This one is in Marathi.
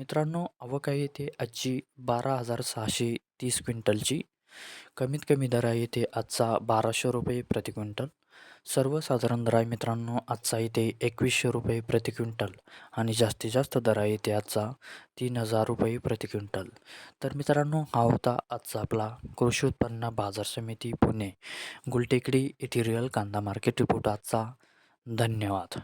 मित्रांनो आवक आहे येथे आजची बारा हजार सहाशे तीस क्विंटलची. कमीत कमी दर आहे येथे आजचा बाराशे रुपये प्रति क्विंटल. सर्वसाधारण दर आहे मित्रांनो आजचा इथे एकवीसशे रुपये प्रति क्विंटल आणि जास्तीत जास्त दर आहे इथे आजचा तीन हजार रुपये प्रति क्विंटल. तर मित्रांनो हा होता आजचा आपला कृषी उत्पन्न बाजार समिती पुणे. गुलटेकडी येथे रिअल कांदा मार्केट रिपोर्ट आजचा. धन्यवाद.